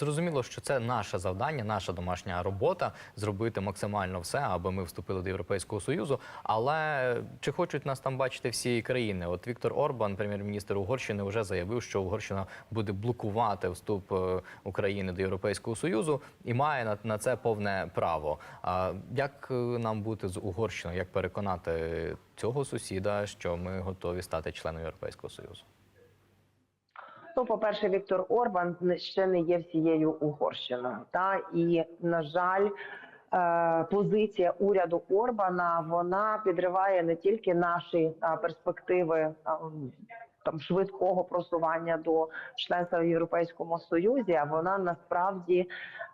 Зрозуміло, що це наше завдання, наша домашня робота зробити максимально все, аби ми вступили до Європейського союзу. Але чи хочуть нас там бачити всі країни? От Віктор Орбан, прем'єр-міністр Угорщини, вже заявив, що Угорщина буде блокувати вступ е, України до Європейського союзу і має на, це повне право. А як е, нам бути з Угорщиною? Як переконати цього сусіда, що ми готові стати членом Європейського союзу? Ну, по-перше, Віктор Орбан ще не є всією Угорщиною. Та і на жаль, е, позиція уряду Орбана вона підриває не тільки наші перспективи. Там швидкого просування до членства в Європейському Союзі, а вона насправді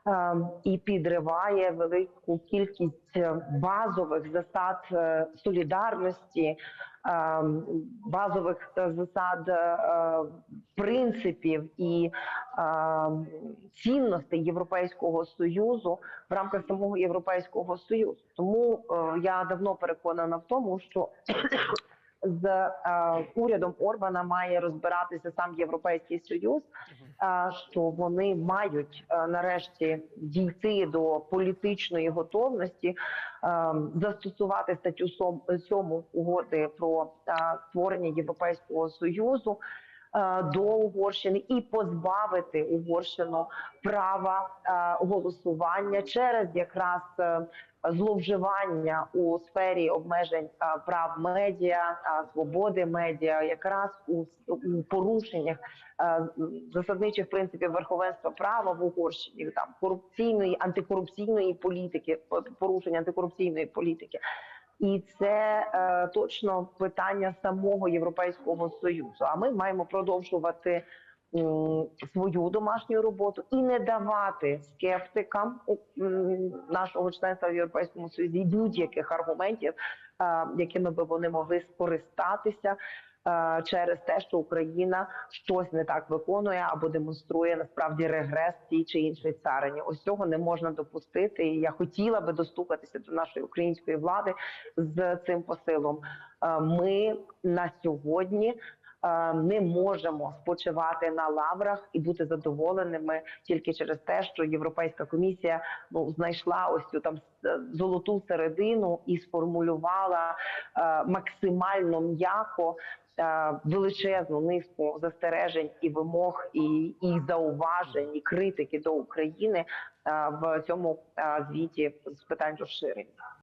е, і підриває велику кількість е, базових засад солідарності, базових е, засад е, принципів і е, цінностей Європейського союзу в рамках самого Європейського союзу. Тому е, я давно переконана в тому, що з е, урядом Орбана має розбиратися сам Європейський Союз, е, що вони мають е, нарешті дійти до політичної готовності е, застосувати статтю 7 угоди про е, створення Європейського союзу до Угорщини і позбавити Угорщину права е, голосування через якраз е, зловживання у сфері обмежень е, прав медіа, е, свободи медіа, якраз у, порушеннях е, засадничих принципів верховенства права в Угорщині, там корупційної антикорупційної політики, порушення антикорупційної політики. І це е, точно питання самого Європейського союзу. А ми маємо продовжувати м, свою домашню роботу і не давати скептикам м, нашого членства в Європейському Союзі будь-яких аргументів, е, якими би вони могли скористатися. Е, Через те, що Україна щось не так виконує або демонструє насправді регрес тій чи іншій царині. Ось цього не можна допустити. І я хотіла би достукатися до нашої української влади з цим посилом. Е, Ми на сьогодні не можемо спочивати на лаврах і бути задоволеними тільки через те, що Європейська комісія ну знайшла ось цю там золоту середину і сформулювала е, максимально м'яко. е, Величезну низку застережень і вимог, і, і зауважень, і критики до України е, в цьому е, звіті з питань розширення.